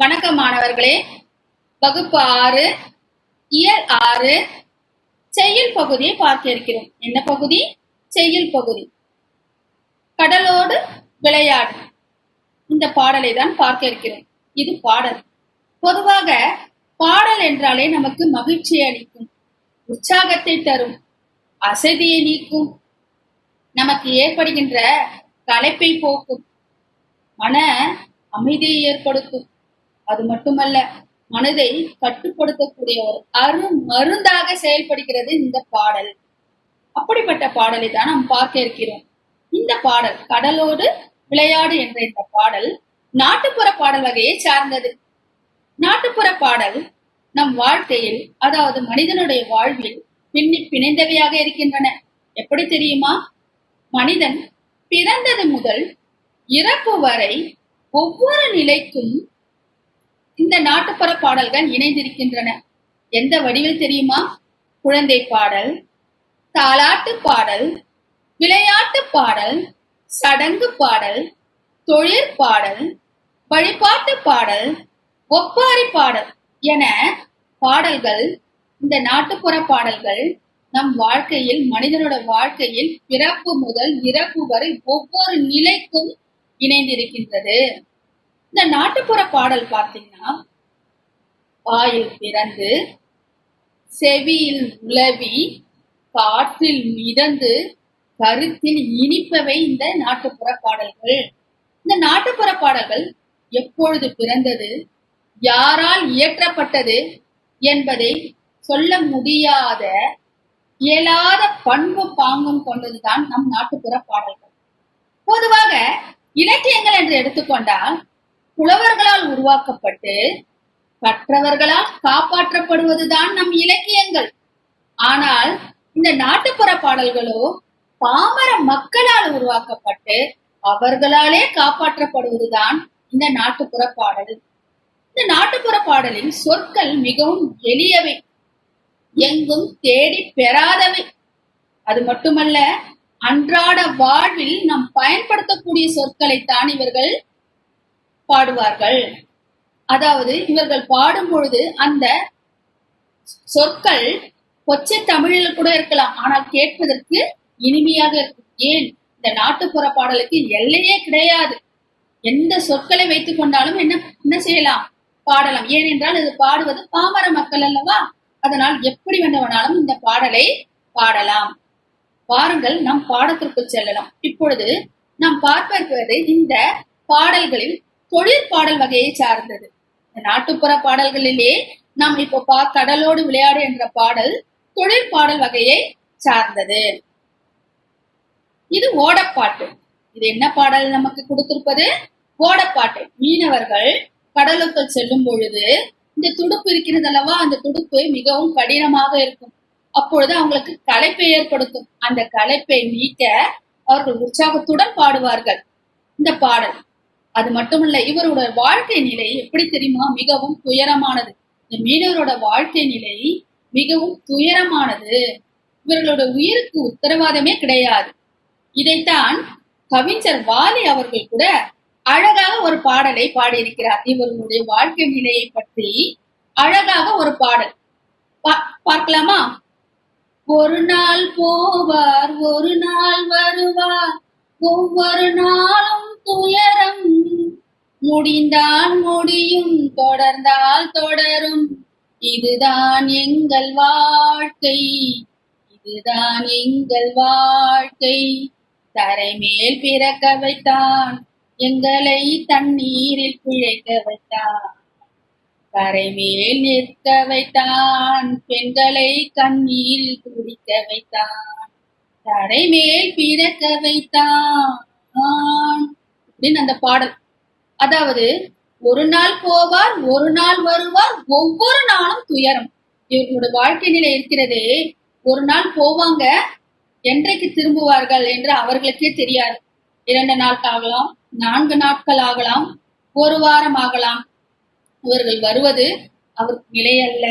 வணக்கம் மாணவர்களே. வகுப்பு ஆறு இயல் ஆறு செய்யுள் பகுதியை பார்க்க இருக்கிறோம். என்ன பகுதி? செய்யுள் பகுதி. கடலோடு விளையாடு. இந்த பாடலை தான் பார்க்க இருக்கிறோம். இது பாடல். பொதுவாக பாடல் என்றாலே நமக்கு மகிழ்ச்சி அளிக்கும் உற்சாகத்தை தரும் அசதியை நீக்கும் நமக்கு ஏற்படுகின்ற களைப்பை போக்கும் மன அமைதியை ஏற்படுத்தும். அது மட்டுமல்ல மனதை கட்டுப்படுத்தக்கூடிய ஒரு அரு மருந்தாக செயல்படுகிறது இந்த பாடல். அப்படிப்பட்ட பாடலை தான் நாம் பார்க்க இருக்கிறோம். இந்த பாடல் கடலோடு விளையாடு என்ற இந்த பாடல் நாட்டுப்புற பாடல் வகையை சார்ந்தது. நாட்டுப்புற பாடல் நம் வாழ்க்கையில் அதாவது மனிதனுடைய வாழ்வில் பின்னி பிணைந்தவையாக இருக்கின்றன. எப்படி தெரியுமா? மனிதன் பிறந்தது முதல் இறப்பு வரை ஒவ்வொரு நிலைக்கும் இந்த நாட்டுப்புற பாடல்கள் இணைந்திருக்கின்றன. எந்த வடிவில் தெரியுமா? குழந்தை பாடல் தாலாட்டு பாடல் விளையாட்டு பாடல் சடங்கு பாடல் தொழிற்பாடல் வழிபாட்டு பாடல் ஒப்பாரி பாடல் என பாடல்கள் இந்த நாட்டுப்புற பாடல்கள் நம் வாழ்க்கையில் மனிதனோட வாழ்க்கையில் பிறப்பு முதல் இறப்பு வரை ஒவ்வொரு நிலைக்கும் இணைந்திருக்கின்றது. இந்த நாட்டுப்புற பாடல் பார்த்தீங்கன்னா வாயில் பிறந்து செவியில் உளவி காற்றில் மிதந்து கருத்தில் இனிப்பவை இந்த நாட்டுப்புற பாடல்கள். இந்த நாட்டுப்புற பாடல்கள் எப்பொழுது பிறந்தது யாரால் இயற்றப்பட்டது என்பதை சொல்ல முடியாத இயலாத பண்பு பாங்கும் கொண்டதுதான் நம் நாட்டுப்புற பாடல்கள். பொதுவாக இலக்கியங்கள் என்று எடுத்துக்கொண்டால் புலவர்களால் உருவாக்கப்பட்டு கற்றவர்களால் காப்பாற்றப்படுவதுதான் நம் இலக்கியங்கள். ஆனால் இந்த நாட்டுப்புற பாடல்களோ பாமர மக்களால் உருவாக்கப்பட்டு அவர்களாலே காப்பாற்றப்படுவதுதான் இந்த நாட்டுப்புற பாடல். இந்த நாட்டுப்புற பாடலின் சொற்கள் மிகவும் எளியவை. எங்கும் தேடி பெறாதவை. அது மட்டுமல்ல அன்றாட வாழ்வில் நாம் பயன்படுத்தக்கூடிய சொற்களைத்தான் இவர்கள் பாடுவார்கள். அதாவது இவர்கள் பாடும் பொழுது அந்த சொற்கள் கொச்சை தமிழில் கூட இருக்கலாம். ஆனால் கேட்பதற்கு இனிமையாக இருக்கும். ஏன்? இந்த நாட்டுப்புற பாடலுக்கு எல்லையே கிடையாது. எந்த சொற்களை வைத்துக் கொண்டாலும் என்ன என்ன செய்யலாம்? பாடலாம். ஏனென்றால் இது பாடுவது பாமர மக்கள் அல்லவா? அதனால் எப்படி வேண்டுமானாலும் இந்த பாடலை பாடலாம். வாருங்கள் நாம் பாடத்திற்கு செல்லலாம். இப்பொழுது நாம் பார்ப்பது இந்த பாடல்களில் தொழிற்பாடல் வகையை சார்ந்தது. நாட்டுப்புற பாடல்களிலே நாம் இப்போ பா கடலோடு விளையாடு என்ற பாடல் தொழிற்பாடல் வகையை சார்ந்தது. இது ஓடப்பாட்டு. இது என்ன பாடல் நமக்கு கொடுத்திருப்பது? ஓடப்பாட்டு. மீனவர்கள் கடலுக்குள் செல்லும் பொழுது இந்த துடுப்பு இருக்கிறது அல்லவா? அந்த துடுப்பு மிகவும் கடினமாக இருக்கும். அப்பொழுது அவங்களுக்கு களைப்பை ஏற்படுத்தும். அந்த களைப்பை நீக்க அவர்கள் உற்சாகத்துடன் பாடுவார்கள். இந்த பாடல் அது மட்டுமல்ல இவரோட வாழ்க்கை நிலை எப்படி தெரியுமா? மிகவும் துயரமானது. இந்த மீனவரோட வாழ்க்கை நிலை மிகவும் துயரமானது. இவர்களோட உயிருக்கு உத்தரவாதமே கிடையாது. இதைத்தான் கவிஞர் வாலி அவர்கள் கூட அழகாக ஒரு பாடலை பாடியிருக்கிறார். இவர்களுடைய வாழ்க்கை நிலையை பற்றி அழகாக ஒரு பாடல். பா- பார்க்கலாமா? ஒரு நாள் போவார் ஒரு நாள் வருவார். ஒவ்வொரு நாளும் துயரம். முடிந்தால் முடியும் தொடர்ந்தால் தொடரும். இதுதான் எங்கள் வாழ்க்கை. இதுதான் எங்கள் வாழ்க்கை. தரை மேல் பிறக்க வைத்தான். எங்களை தண்ணீரில் பிழைக்க வைத்தான். கரை மேல் நிற்க வைத்தான். பெண்களை கண்ணீரில் குடிக்க வைத்தான். தரை மேல் பிறக்க வைத்தான். அப்படின்னு அந்த பாடல். அதாவது ஒரு நாள் போவார் ஒரு நாள் வருவார் ஒவ்வொரு நாளும் துயரம். இவர்களோட வாழ்க்கை நிலை இருக்கிறதே ஒரு நாள் போவாங்க என்றைக்கு திரும்புவார்கள் என்று அவர்களுக்கே தெரியாது. இரண்டு நாட்கள் ஆகலாம் நான்கு நாட்கள் ஆகலாம் ஒரு வாரம் ஆகலாம். இவர்கள் வருவது அவருக்கு நிலையல்ல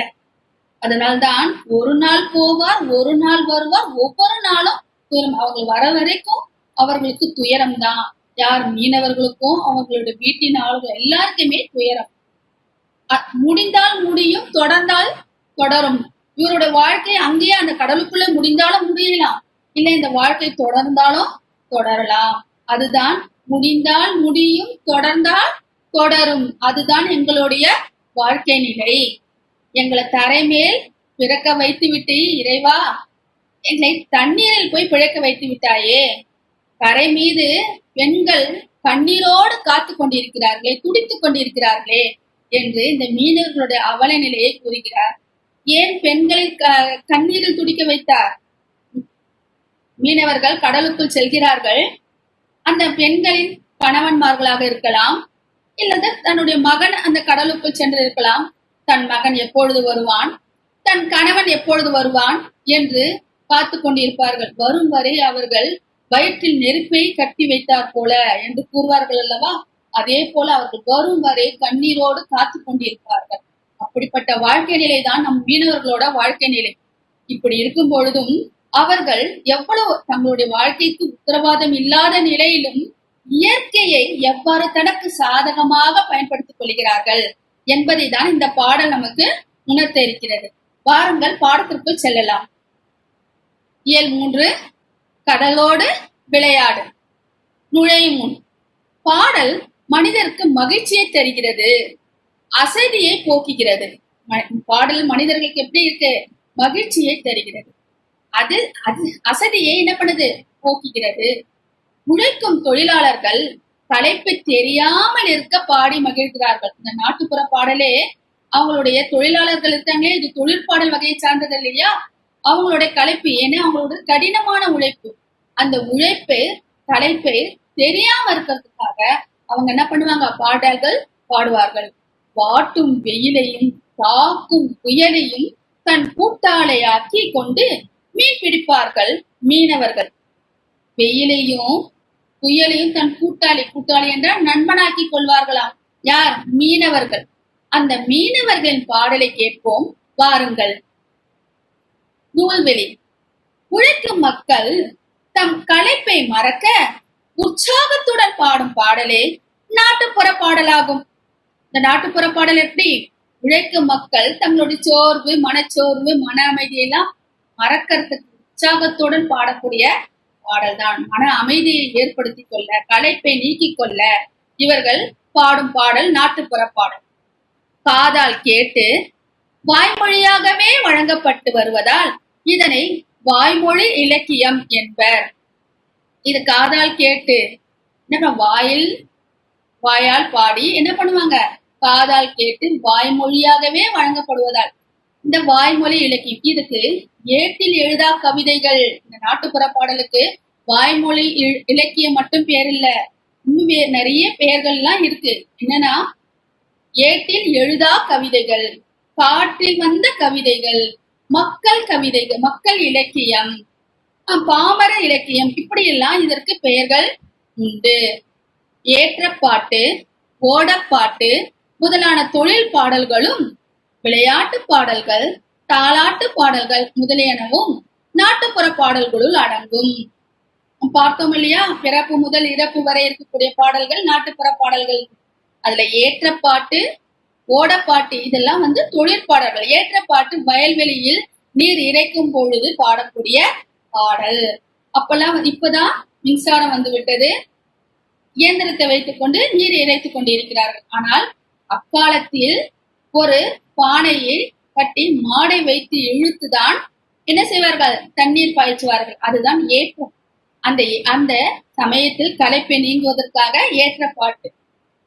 அதனால்தான் ஒரு நாள் போவார் ஒரு நாள் வருவார் ஒவ்வொரு நாளும் துயரம். அவர்கள் வர வரைக்கும் அவர்களுக்கு துயரம் தான் யார் மீனவர்களுக்கும் அவர்களுடைய வீட்டின் ஆளுகள் எல்லாருக்குமே துயரம். அ- முடிந்தால் முடியும் தொடர்ந்தால் தொடரும். இவருடைய வாழ்க்கை அங்கேயே அந்த கடலுக்குள்ள முடிந்தாலும் முடியலாம். இல்ல இந்த வாழ்க்கை தொடர்ந்தாலும் தொடரலாம். அதுதான் முடிந்தால் முடியும் தொடர்ந்தால் தொடரும். அதுதான் எங்களுடைய வாழ்க்கை நிலை. எங்களை தரைமேல் பிறக்க வைத்து விட்டு இறைவா எங்களை தண்ணீரில் போய் பிழைக்க வைத்து விட்டாயே. கரை மீது பெண்கள் கண்ணீரோடு காத்து கொண்டிருக்கிறார்களே துடித்துக் கொண்டிருக்கிறார்களே என்று இந்த மீனவர்களுடைய அவல நிலையை கூறுகிறார். ஏன் பெண்களை க- கண்ணீரில் துடிக்க வைத்தார்? மீனவர்கள் கடலுக்குள் செல்கிறார்கள். அந்த பெண்களின் கணவன்மார்களாக இருக்கலாம் இல்லது தன்னுடைய மகன் அந்த கடலுக்குள் சென்று இருக்கலாம் தன் மகன் எப்பொழுது வருவான்? தன் கணவன் எப்பொழுது வருவான்? என்று பார்த்து கொண்டிருப்பார்கள். வரும் வரை அவர்கள் வயிற்றில் நெருப்பை கட்டி வைத்தார் போல என்று கூறுவார்கள் அல்லவா? அதே போல அவர்கள் வரும் வரை கண்ணீரோடு காத்து கொண்டிருப்பார்கள். அப்படிப்பட்ட வாழ்க்கை நிலை தான் நம் மீனவர்களோட வாழ்க்கை நிலை. இப்படி இருக்கும் பொழுதும் அவர்கள் எவ்வளவு தங்களுடைய வாழ்க்கைக்கு உத்தரவாதம் இல்லாத நிலையிலும் இயற்கையை எவ்வாறு தனக்கு சாதகமாக பயன்படுத்திக் கொள்கிறார்கள்? என்பதை தான் இந்த பாடல் நமக்கு உணர்த்த இருக்கிறது வாருங்கள் பாடத்திற்குள் செல்லலாம். இயல் மூன்று கடலோடு விளையாடு. நுழையும் முன். பாடல் மனிதருக்கு மகிழ்ச்சியை தருகிறது அசதியை போக்குகிறது. பாடல் மனிதர்களுக்கு எப்படி இருக்கு? மகிழ்ச்சியை தருகிறது. அது அது அசதியை என்ன பண்ணுது? போக்குகிறது. உழைக்கும் தொழிலாளர்கள் தலைப்பு தெரியாமல் இருக்க பாடி மகிழ்கிறார்கள். இந்த நாட்டுப்புற பாடலே அவங்களுடைய தொழிலாளர்கள் இருக்காங்களே இது தொழிற்பாடல் வகையை சார்ந்தது இல்லையா? அவங்களுடைய கலைப்பு ஏன்னா அவங்களோட கடினமான உழைப்பு. அந்த உழைப்பு தலைப்பு தெரியாம இருக்கிறதுக்காக அவங்க என்ன பண்ணுவாங்க? பாடல்கள் பாடுவார்கள். வாட்டும் வெயிலையும் தாக்கும் புயலையும் தன் கூட்டாளையாக்கி கொண்டு மீன் பிடிப்பார்கள் மீனவர்கள். வெயிலையும் புயலையும் தன் கூட்டாளி கூட்டாளி என்றால் நண்பனாக்கி கொள்வார்களாம். யார்? மீனவர்கள். அந்த மீனவர்களின் பாடலை கேட்போம். வாருங்கள். நூல்வெளி. உழைக்கும் மக்கள் தம் களைப்பை மறக்க உற்சாகத்துடன் பாடும் பாடலே நாட்டுப்புற பாடலாகும் இந்த நாட்டுப்புற பாடல் எப்படி? உழைக்கும் மக்கள் தங்களுடைய சோர்வு மனச்சோர்வு மன அமைதியெல்லாம் மறக்கறதுக்கு உற்சாகத்துடன் பாடக்கூடிய பாடல் தான். மன அமைதியை ஏற்படுத்திக் கொள்ள களைப்பை நீக்கிக் கொள்ள இவர்கள் பாடும் பாடல் நாட்டுப்புற பாடல் காதால் கேட்டு வாய்மொழியாகவே வழங்கப்பட்டு வருவதால் இதனை வாய்மொழி இலக்கியம் என்பர். இது காதால் கேட்டு என்ன வாயில் வாயால் பாடி என்ன பண்ணுவாங்க? காதால் கேட்டு வாய்மொழியாகவே வழங்கப்படுவதால். இந்த வாய்மொழி இலக்கியம் இதுக்கு ஏட்டில் எழுதா கவிதைகள் இந்த நாட்டுப்புற பாடலுக்கு வாய்மொழி இ- இலக்கியம் மட்டும் பேர் இல்ல இன்னும் நிறைய பெயர்கள்லாம் இருக்கு. என்னன்னா ஏட்டில் எழுதா கவிதைகள் காற்றில் வந்த கவிதைகள் மக்கள் கவிதைகள் மக்கள் இலக்கியம் பாமர இலக்கியம் இப்படியெல்லாம் இதற்கு பெயர்கள் உண்டு. ஏற்றப்பாட்டு ஓடப்பாட்டு முதலான தொழில் பாடல்களும் விளையாட்டு பாடல்கள் தாலாட்டு பாடல்கள் முதலியனவும் நாட்டுப்புற பாடல்களுள் அடங்கும். பார்த்தோம் இல்லையா? பிறப்பு முதல் இறப்பு வரை இருக்கக்கூடிய பாடல்கள் நாட்டுப்புற பாடல்கள். அதுல ஏற்றப்பாட்டு ஓடப்பாட்டு இதெல்லாம் வந்து தொழிற்பாடல்கள் ஏற்றப்பாட்டு வயல்வெளியில் நீர் இறைக்கும் பொழுது பாடக்கூடிய பாடல். அப்பெல்லாம் வந்து- இப்பதான் மின்சாரம் வந்து விட்டது இயந்திரத்தை வைத்துக்கொண்டு நீர் இறைத்துக் கொண்டிருக்கிறார்கள். ஆனால் அக்காலத்தில் ஒரு பானையை கட்டி மாடை வைத்து இழுத்துதான் என்ன செய்வார்கள்? தண்ணீர் பாய்ச்சுவார்கள். அதுதான் ஏற்றம். அந்த அந்த சமயத்தில் களைப்பை நீங்குவதற்காக ஏற்ற பாட்டு.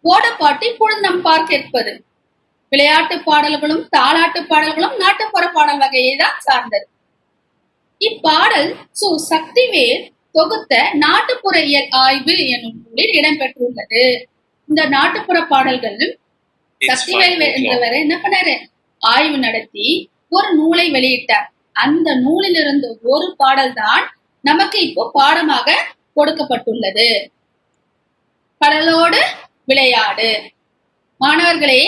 ஓடப்பாட்டு இப்பொழுது நாம் பார்க்க இருப்பது. விளையாட்டு பாடல்களும் தாளாட்டு பாடல்களும் நாட்டுப்புற பாடல் வகையை தான் சார்ந்தது. இப்பாடல் சு சக்திவேல் தொகுத்த நாட்டுப்புற இயல் ஆய்வு என்னும் நூலில் இடம்பெற்றுள்ளது. இந்த நாட்டுப்புற பாடல்கள் சக்திவேல் என்றவர் என்ன பண்ணாரு? ஆய்வு நடத்தி ஒரு நூலை வெளியிட்டார். அந்த நூலிலிருந்து ஒரு பாடல் தான் நமக்கு இப்போ பாடமாக கொடுக்கப்பட்டுள்ளது. கடலோடு விளையாடு. மாணவர்களே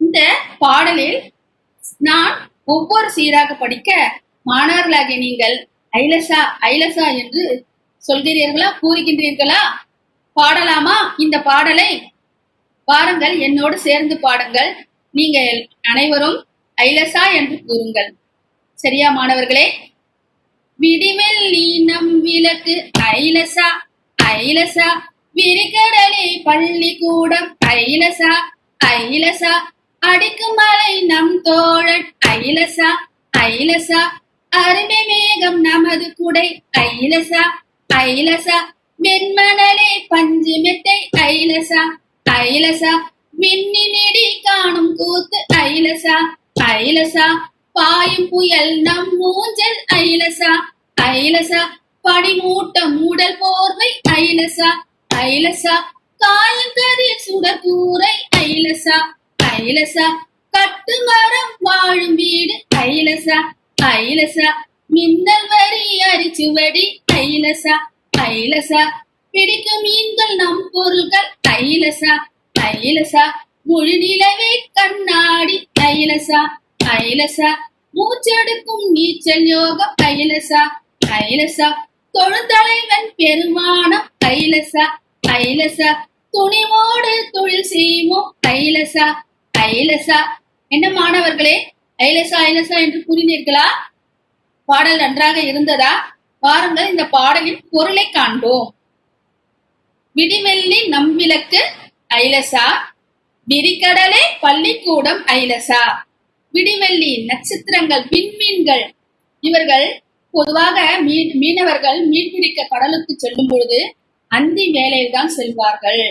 இந்த பாடலில் நான் ஒவ்வொரு சீராக படிக்க மாணவர்களாகிய நீங்கள் ஐலசா ஐலசா என்று சொல்கிறீர்களா? கூறுகின்றீர்களா? பாடலாமா இந்த பாடலை? வாருங்கள் என்னோடு சேர்ந்து பாடுங்கள். நீங்கள் அனைவரும் ஐலசா என்று கூறுங்கள். சரியா மாணவர்களே? விடிவெள்ளி நம் விளக்கு ஐலசா ஐலசா. விரிகடலே பள்ளிக்கூடம் ஐலசா ஐலசா. அடிக்கும் மலை நம் தோழன் ஐலசா ஐலசா. அருமை மேகம் நமது குடை ஐலசா ஐலசா. வெண்மணலே பஞ்சு மெத்தை ஐலசா. ஐலசா விண்ணினிடி காணும் கூத்து ஐலசா ஐலசா பாயும் புயல் நம் மூஞ்சல் ஐலசா ஐலசா பனிமூட்டம் மூடல் போர்வை ஐலசா ஐலசா காயங்கதிர் சுடக்கூரை ஐலசா ஐலசா கட்டுமரம் வாழும் வீடு ஐலசா ஐலசா மின்னல் வரி அரிச்சுவடி ஐலசா ஐலசா பிடிக்கும் மீன்கள் நம் பொருள்கள். ஐலசா ஐலசா முழு நிலவே கண்ணாடி. தைலசா தைலசா மூச்செடுக்கும் நீச்சல் யோகம் ஐலசா ஐலசா தொழுதலைவன் பெருமானம். தைலசா ஐலசா துணிவோடு தொழில் செய்வோம். தைலசா ஐலசா என்ன மாணவர்களே ஐலசா ஐலசா என்று கூறினீர்களா? பாடல் நன்றாக இருந்ததா? பாருங்கள் இந்த பாடலின் பொருளை காண்போம். விடிவெள்ளி நம்விளக்கு ஐலசா விரிகடலே பள்ளிக்கூடம் ஐலசா. விடிவெள்ளி நட்சத்திரங்கள் விண்மீன்கள். இவர்கள் பொதுவாக மீன் மீனவர்கள் மீன் பிடிக்க கடலுக்கு செல்லும் பொழுது அந்தி வேலையில் தான் செல்வார்கள்.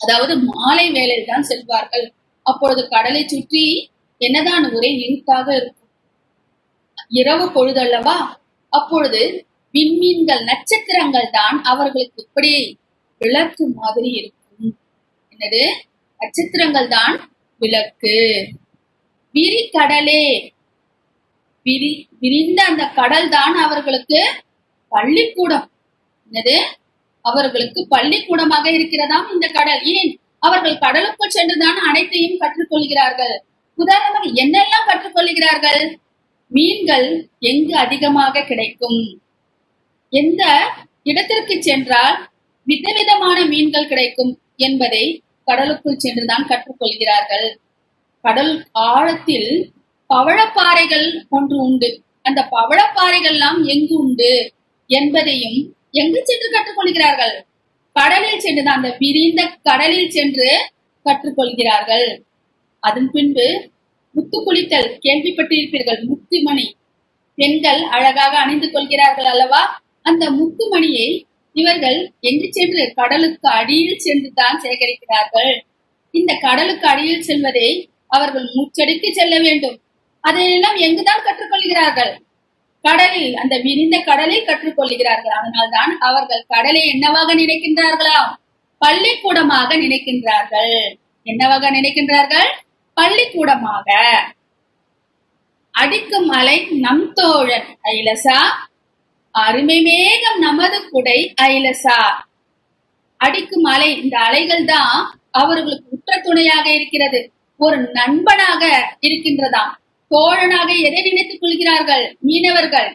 அதாவது மாலை வேலையில் தான் செல்வார்கள். அப்பொழுது கடலை சுற்றி என்னதான் ஒரே இருட்டாக இருக்கும்? இரவு பொழுதல்லவா? அப்பொழுது விண்மீன்கள் நட்சத்திரங்கள் தான் அவர்களுக்கு இப்படி விளக்கு மாதிரி இருக்கும். என்னது? நட்சத்திரங்கள் தான் விளக்கு விரிகடலே விரி விரிந்த அந்த கடல் தான் அவர்களுக்கு பள்ளிக்கூடம். என்னது? அவர்களுக்கு பள்ளிக்கூடமாக இருக்கிறதாம் இந்த கடல். ஏன்? அவர்கள் கடலுக்குள் சென்றுதான் அனைத்தையும் கற்றுக்கொள்கிறார்கள். உதாரணமாக என்னெல்லாம் கற்றுக்கொள்கிறார்கள்? மீன்கள் எங்கு அதிகமாக கிடைக்கும்? எந்த இடத்திற்கு சென்றால் விதவிதமான மீன்கள் கிடைக்கும் என்பதை கடலுக்குள் சென்றுதான் கற்றுக்கொள்கிறார்கள். கடல் ஆழத்தில் பவழப்பாறைகள் ஒன்று உண்டு. அந்த பவழப்பாறைகள்லாம் எங்கு உண்டு என்பதையும் எங்கு சென்று கற்றுக்கொள்கிறார்கள்? கடலில் சென்றுதான் அந்த விரிந்த கடலில் சென்று கற்றுக்கொள்கிறார்கள். அதன் பின்பு முத்து குளித்தல் கேள்விப்பட்டிருப்பீர்கள் முத்துமணி. பெண்கள் அழகாக அணிந்து கொள்கிறார்கள் அல்லவா? அந்த முத்துமணியை இவர்கள் எங்கு சென்று கடலுக்கு அடியில் சென்று தான் சேகரிக்கிறார்கள்? இந்த கடலுக்கு அடியில் செல்வதை அவர்கள் மூச்சடிக்கு செல்ல வேண்டும். அதையெல்லாம் எங்குதான் கற்றுக்கொள்கிறார்கள்? கடலில் அந்த விரிந்த கடலில் கற்றுக்கொள்கிறார்கள். அதனால்தான் அவர்கள் கடலை என்னவாக நினைக்கின்றார்களாம் பள்ளிக்கூடமாக நினைக்கின்றார்கள். என்னவாக நினைக்கின்றார்கள்? பள்ளிக்கூடமாக. அடிக்கும் அலை நம் தோழன் ஐலசா அருமை மேகம் நமது குடை ஐலசா. அடிக்கும் அலை இந்த அலைகள் தான் அவர்களுக்கு உற்ற துணையாக இருக்கிறது. ஒரு நண்பனாக இருக்கின்றதாம். தோழனாக எதை நினைத்துக் கொள்கிறார்கள்? மீனவர்கள்.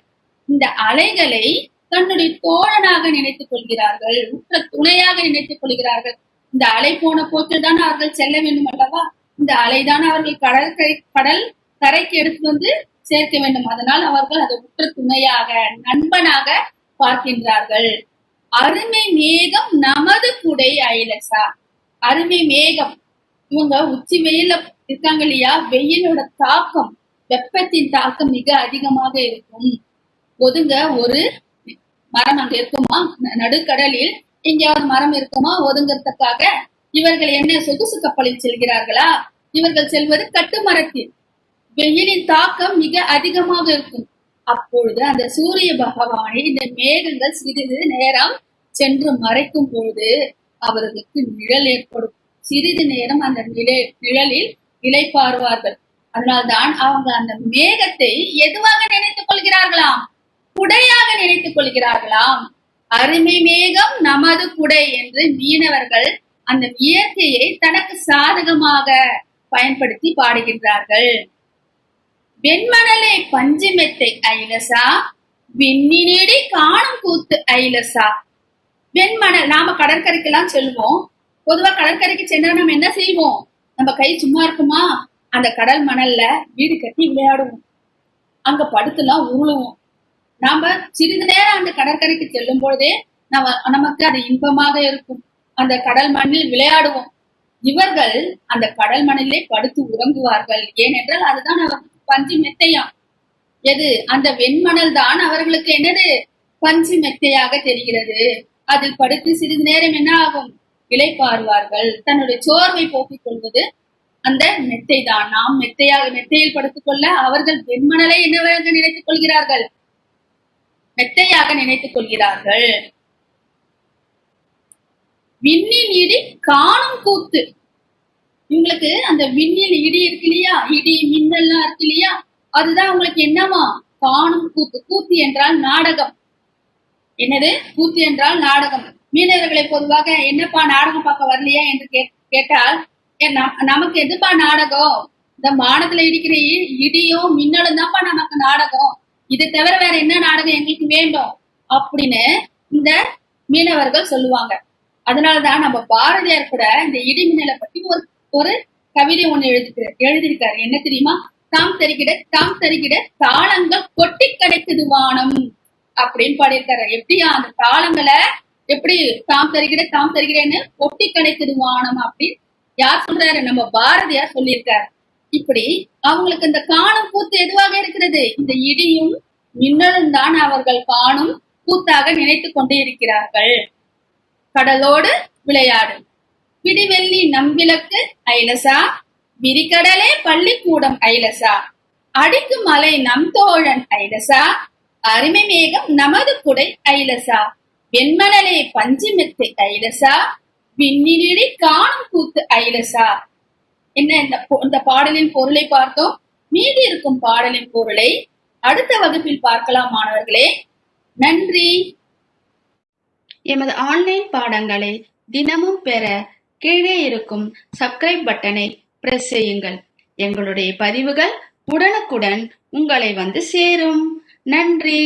இந்த அலைகளை தன்னுடைய தோழனாக நினைத்துக் கொள்கிறார்கள் உற்ற துணையாக நினைத்துக் கொள்கிறார்கள். இந்த அலை போன போக்கில் தான் அவர்கள் செல்ல வேண்டும் அல்லவா? இந்த அலைதான் அவர்கள் கடற்கரை கடல் கரைக்கு எடுத்து வந்து சேர்க்க வேண்டும். அதனால் அவர்கள் அதை உற்ற துணையாக நண்பனாக பார்க்கின்றார்கள். அருமை மேகம் நமது குடை ஐலசா. அருமை மேகம். இவங்க உச்சி வெயில இருக்காங்க இல்லையா? வெயிலோட தாக்கம் வெப்பத்தின் தாக்கம் மிக அதிகமாக இருக்கும். ஒதுங்க ஒரு மரம் அங்க இருக்குமா? நடுக்கடலில் நடுக்கடலில் எங்கேயாவது மரம் இருக்குமா? ஒதுங்கறதுக்காக இவர்கள் என்ன சொகுசு கப்பலில் செல்கிறார்களா? இவர்கள் செல்வது கட்டுமரத்தில். வெயிலின் தாக்கம் மிக அதிகமாக இருக்கும். அப்பொழுது அந்த சூரிய பகவானை இந்த மேகங்கள் சிறிது நேரம் சென்று மறைக்கும் பொழுது அவர்களுக்கு நிழல் ஏற்படும். சிறிது நேரம் அந்த நிலை நிழலில் இளைப்பாறுவார்கள் அதனால்தான் அவங்க அந்த மேகத்தை எதுவாக நினைத்துக் கொள்கிறார்களாம்? குடையாக நினைத்துக் கொள்கிறார்களாம்? அருமை மேகம் நமது குடை என்று மீனவர்கள் அந்த இயற்கையை தனக்கு சாதகமாக பயன்படுத்தி பாடுகின்றார்கள். வெண்மணலை பஞ்சுமெத்தை ஐலசா விண்ணினேடி காணும் கூத்து ஐலசா. வெண்மணல் நாம கடற்கரைக்கெல்லாம் செல்வோம். பொதுவா கடற்கரைக்கு சென்றா நம்ம என்ன செய்வோம்? நம்ம கை சும்மா இருக்குமா? அந்த கடல் மணல்ல வீடு கட்டி விளையாடுவோம். அங்க படுத்துலாம் உருளுவோம் நாம சிறிது நேரம் அந்த கடற்கரைக்கு செல்லும் பொழுதே நம்ம நமக்கு அது இன்பமாக இருக்கும். அந்த கடல் மண்ணில் விளையாடுவோம். இவர்கள் அந்த கடல் மணலிலே படுத்து உறங்குவார்கள். ஏனென்றால் அதுதான் பஞ்சு மெத்தையாம் எது? அந்த வெண்மணல் தான் அவர்களுக்கு என்னது? பஞ்சு மெத்தையாக தெரிகிறது. அதில் படுத்து சிறிது நேரம் என்ன ஆகும்? இளைப்பாறுவார்கள் தன்னுடைய சோர்வை போக்கிக் கொள்வது அந்த மெத்தை தான். நாம் மெத்தையாக மெத்தையில் படுத்துக் கொள்ள அவர்கள் வெண்மணலை என்னவென்று நினைத்துக் கொள்கிறார்கள்? மெத்தையாக நினைத்துக் கொள்கிறார்கள். விண்ணின் இடி காணும் கூத்து. இவங்களுக்கு அந்த விண்ணில் இடி இருக்கு இல்லையா? இடி மின்னல்லாம் இருக்கு இல்லையா? அதுதான் உங்களுக்கு என்னவா காணும் கூத்து. கூத்து என்றால் நாடகம். என்னது? கூத்து என்றால் நாடகம். மீனவர்களை பொதுவாக என்னப்பா நாடகம் பார்க்க வரலையா என்று கே- கேட்டால் நமக்கு எதுப்பா நாடகம்? இந்த மானத்துல இடிக்கிற இடியும் மின்னலும் தான்ப்பா நமக்கு நாடகம். இது தவிர வேற என்ன நாடகம் எங்களுக்கு வேண்டும்? அப்படின்னு இந்த மீனவர்கள் சொல்லுவாங்க. அதனாலதான் நம்ம பாரதியார் கூட இந்த இடி மின்னலை பத்தி ஒரு ஒரு கவிதை ஒண்ணு எழுதிருக்காரு எழுதியிருக்காரு. என்ன தெரியுமா? தாம் தருகிட தாம் தருகிட தாளங்கள் கொட்டி கிடைக்குது வானம் அப்படின்னு பாடியிருக்காரு. எப்படியா அந்த தாளங்களை எப்படி தாம் தருகிட தாம் தருகிறேன்னு ஒட்டி கிடைக்குது வானம் அப்படின்னு யார் சொல்றாரு? நம்ம பாரதியார் சொல்லியிருக்காரு. இப்படி அவங்களுக்கு இந்த காணும் கூத்து எதுவாக இருக்கிறது? இந்த இடியும் மின்னலும் தான் அவர்கள் காணும் கூத்தாக நினைத்துக் கொண்டே இருக்கிறார்கள். கடலோடு விளையாடு விடிவெள்ளி நம்பிலக்கு ஐலசா விரிகடலே பள்ளிக்கூடம் ஐலசா. அடிக்கு மலை நம் தோழன் ஐலசா அருமை மேகம் நமது குடை ஐலசா. வெண்மணலே பஞ்சுமெத்து ஐலசா விண்ணிலி காணும் கூத்து ஐலசா. என்ன இந்த இந்த பாடலின் பொருளை பார்த்தோம்? மீதி இருக்கும் பாடலின் பொருளை அடுத்த வகுப்பில் பார்க்கலாம் மாணவர்களே. நன்றி. எமது ஆன்லைன் பாடங்களை தினமும் பெற கீழே இருக்கும் சப்ஸ்கிரைப் பட்டனை பிரஸ் செய்யுங்கள். எங்களுடைய பதிவுகள் உடனுக்குடன் உங்களை வந்து சேரும். நன்றி.